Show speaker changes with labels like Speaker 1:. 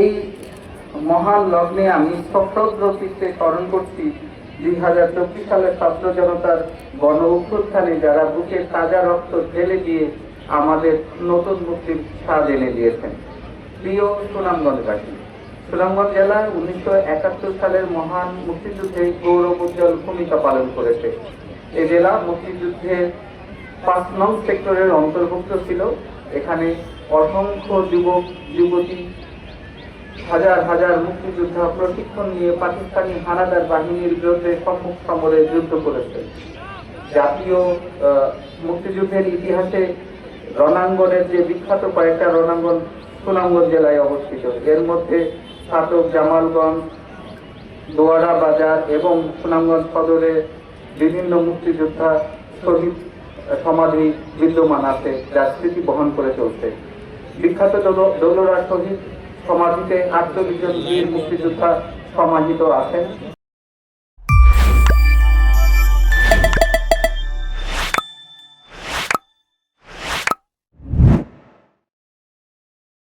Speaker 1: এই মহান লগ্নে আমি সশ্রদ্র চিত্তে স্মরণ করছি। দুই হাজার চব্বিশ সালের ছাত্র জনতার গণ অভ্যুত্থানে যারা বুকে তাজা রক্ত ঢেলে দিয়ে আমাদের নতুন মুক্তির স্বাদ এনে দিয়েছেন। প্রিয় সুনামগঞ্জবাসী, সুনামগঞ্জ জেলা উনিশশো একাত্তর সালের মহান মুক্তিযুদ্ধে গৌরব উজ্জ্বল ভূমিকা পালন করেছে। এ জেলা মুক্তিযুদ্ধে পাঁচ নং সেক্টরের অন্তর্ভুক্ত ছিল। এখানে অসংখ্য যুবক, যুবতী হাজার হাজার মুক্তিযোদ্ধা প্রশিক্ষণ নিয়ে পাকিস্তানি হানাদার বাহিনীর বিরুদ্ধে সম্মুখ সমরে যুদ্ধ করেছে। জাতীয় মুক্তিযুদ্ধের ইতিহাসে রণাঙ্গনের যে বিখ্যাত কয়েকটা রণাঙ্গন সুনামগঞ্জ জেলায় অবস্থিত। এর মধ্যে ছাতক জামালগঞ্জ, দোয়ারা বাজার এবং সুনামগঞ্জ সদরে বিভিন্ন মুক্তিযোদ্ধা শহীদ সমাধি বিদ্যমান আছে যার স্মৃতি বহন করে চলছে। বিখ্যাত দৌল- দৌলরা শহীদ সমাধিতে আটচল্লিশ মুক্তিযোদ্ধা সমাহিত আছেন।